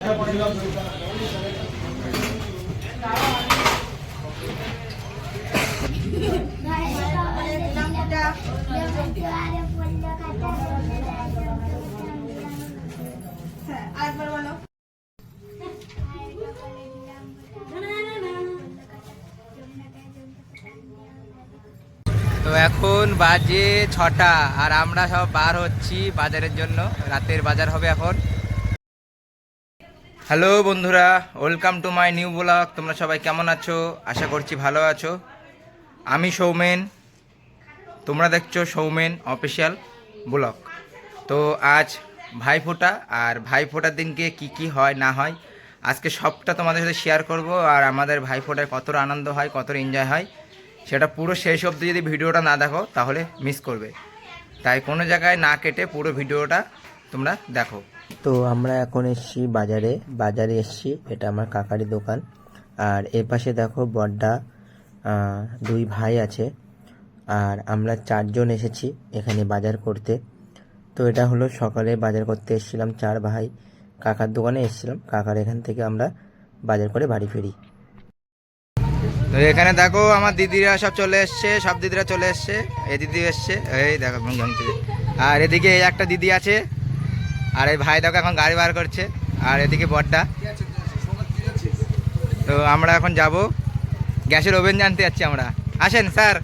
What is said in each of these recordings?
তো এখন বাজে ছটা আর আমরা সব বার হচ্ছি বাজারের জন্য। রাতের বাজার হবে এখন। হ্যালো বন্ধুরা, welcome to my new blog. তোমরা সবাই কেমন আছো? আশা করছি ভালো আছো। আমি সৌমেন। তোমরা দেখছ সৌমেন অফিসিয়াল ব্লগ। তো আজ ভাইফোঁটা আর ভাইফোঁটার দিনকে কি কি হয়, না হয়, আজকে সবটা তোমাদের সাথে শেয়ার করব আর আমাদের ভাইফোঁটায় কতটা আনন্দ হয়, কতটা এনজয় হয়, সেটা পুরো শেষ অবধি যদি ভিডিওটা না দেখো, তাহলে মিস করবে। তাই কোনো জায়গায় না কেটে পুরো ভিডিওটা তোমরা দেখো। তো আমরা এখন এসছি বাজারে। বাজারে এসছি, এটা আমার কাকারি দোকান। আর এর পাশে দেখো বড্ডা দুই ভাই আছে। আর আমরা চারজন এসেছি এখানে বাজার করতে। তো এটা হলো সকালে বাজার করতে এসেছিলাম চার ভাই। কাকার দোকানে এসেছিলাম, কাকার এখান থেকে আমরা বাজার করে বাড়ি ফিরি। তো এখানে দেখো আমার দিদিরা সব চলে এসছে, সব দিদিরা চলে এসছে। এই দিদি এসছে, এই দেখো আর এদিকে একটা দিদি আছে আর এই ভাই দেখো এখন গাড়ি বার করছে, আর এদিকে বড্ডা তো আমরা এখন যাব। গ্যাসের ওভেন জানতে যাচ্ছি আমরা। আসেন, স্যার।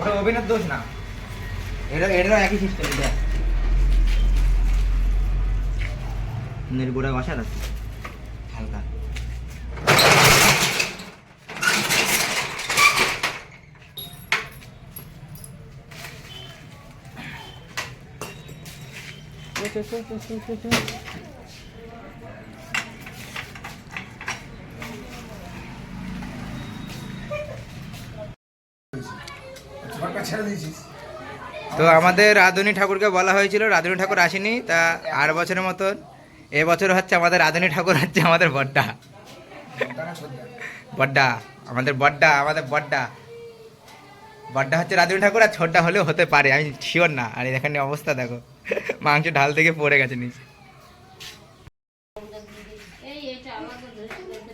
ওটা ওভেনের দোষ না। এটা এটারও একই সিস্টেম এটা। নের গোড়া বসা আছে। হালকা। তো আমাদের রাধুনী ঠাকুরকে বলা হয়েছিল, রাধুনী ঠাকুর আসেনি, তা আর বছরের মতন এবছর হচ্ছে আমাদের রাধুনী ঠাকুর হচ্ছে আমাদের বড্ডা। বড্ডা, আমাদের বড্ডা আমাদের বড্ডা। বড্ডা হচ্ছে রাধুনী ঠাকুর আর ছোটটা হলেও হতে পারে, আমি শিওর না। আর এখানে অবস্থা দেখো, মাংস ঢাল থেকে পড়ে গেছে নিচে।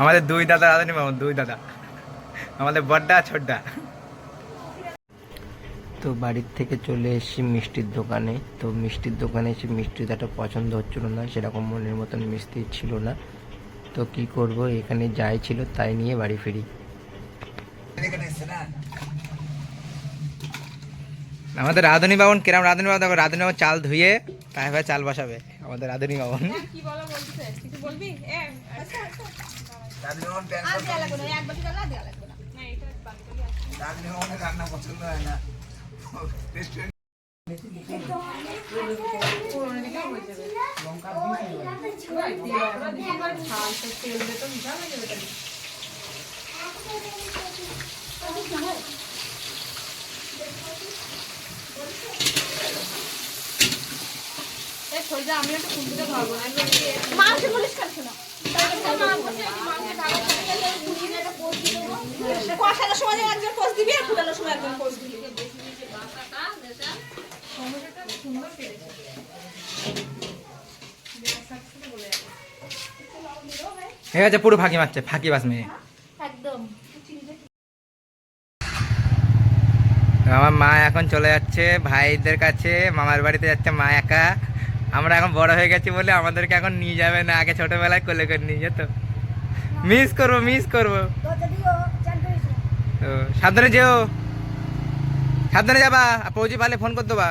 আমাদের দুই দাদা রাধুনী বাবন দুই দাদা। আমাদের বড্ডা ছোটডা তো বাড়ির থেকে চলে এসেছি মিষ্টির দোকানে। তো মিষ্টির দোকানে এসে মিষ্টিটা পছন্দ হচ্ছিল না সেরকম মনের মতন মিষ্টি ছিল না। তো কি করব এখানে যাই ছিল তাই নিয়ে বাড়ি ফিরি। আমাদের রাধুনী বাবন কিরাম রাধুনী বাবন দেখো রাধুনী বাবন চাল ধুয়ে তারপরে চাল বসাবে। আমাদের রাধুনী বাবন কি বলো বলছে? কিছু বলবি? এ আচ্ছা আচ্ছা। আর দেয়া লাগবে না এক বাটি ডাল দেয়া লাগবে না। না এটা বাকি আমি একটা কুন্দিতে খাব না মাংস বলিস কাছে না কষানোর সময় একজন পোস্ট দিবি আর ফুটানোর সময় একজন পোস্ট দিবি। ঠিক আছে পুরো ফাঁকি মারছে ফাঁকি বাস মেয়ে একদম। আমার মা এখন চলে যাচ্ছে ভাইদের কাছে মামার বাড়িতে যাচ্ছে মা একা। আমরা এখন বড় হয়ে গেছি বলে আমাদেরকে এখন নিয়ে যাবে না, আগে ছোটবেলায় কোলে করে নিয়ে যেত। মিস করব মিস করব। সাবধানে যেও। সাবধানে যাবা পৌঁছে পারলে ফোন করতো দেবা।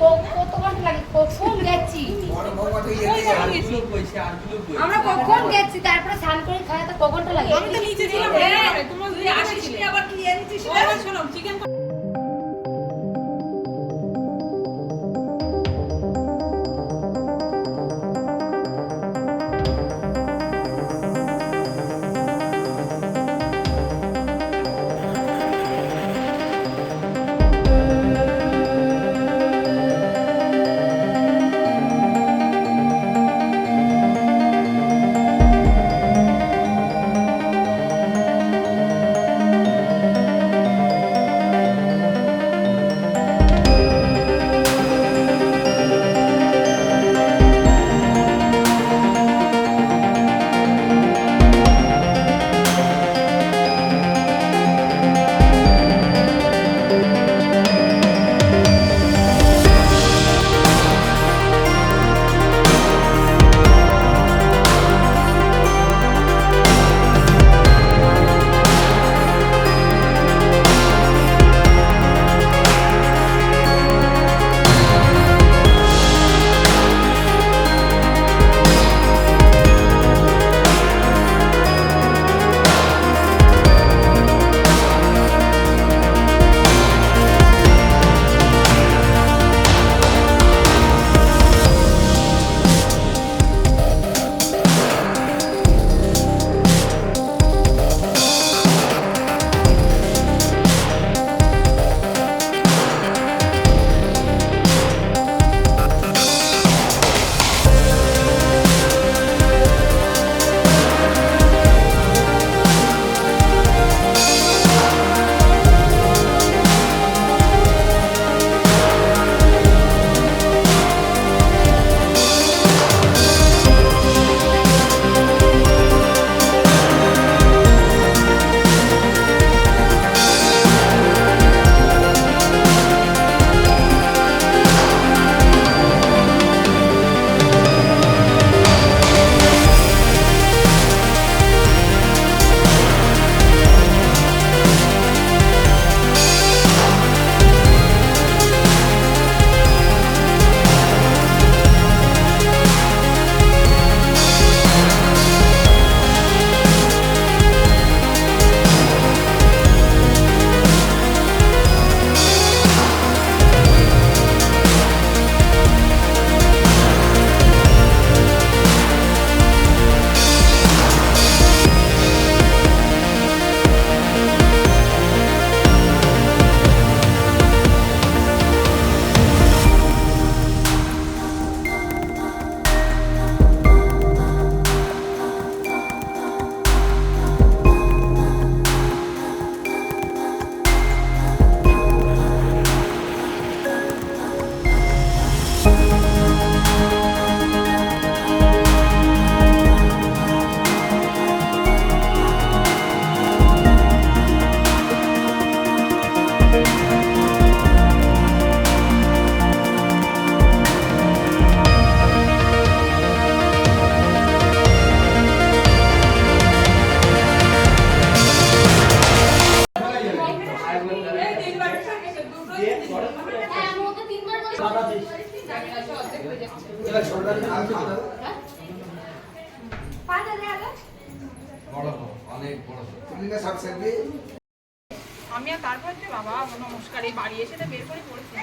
ক- কত ঘণ্টা লাগে কখন গেছি আমরা কখন গেছি তারপরে স্নান করে খাওয়া তো কখনটা লাগে? আমি তো নিচে ছিলাম। তোমরা আসিস আবার কি এনেছিস? শোনো চিকেন আমি আর তারপর যে বাবা নমস্কার, এই বাড়ি এসে বের করে পড়েছি।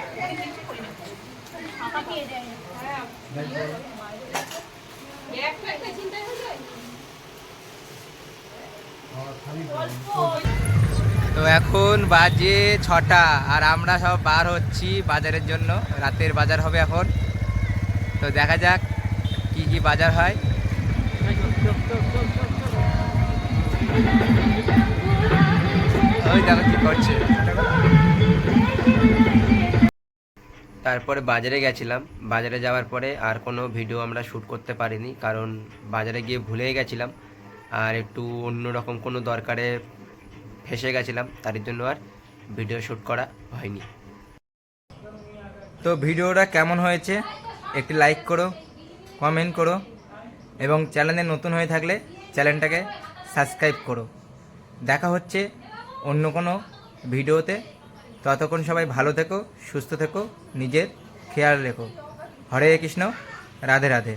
তো এখন বাজে ছটা আর আমরা সব বার হচ্ছি বাজারের জন্য। রাতের বাজার হবে এখন। তো দেখা যাক কি কি বাজার হয়। তারপরে বাজারে গেছিলাম। বাজারে যাওয়ার পরে আর কোনো ভিডিও আমরা শ্যুট করতে পারিনি, কারণ বাজারে গিয়ে ভুলেই গেছিলাম। আর একটু অন্যরকম কোনো দরকারে ফেসে গেছিলাম, তার জন্য আর ভিডিও শ্যুট করা হয়নি। তো ভিডিওটা কেমন হয়েছে? একটি লাইক করো, কমেন্ট করো এবং চ্যানেলে নতুন হয়ে থাকলে চ্যানেলটাকে সাবস্ক্রাইব করো। দেখা হচ্ছে অন্য কোনো ভিডিওতে। ততক্ষণ সবাই ভালো থেকো, সুস্থ থেকো, নিজের খেয়াল রেখো। হরে কৃষ্ণ, রাধে রাধে।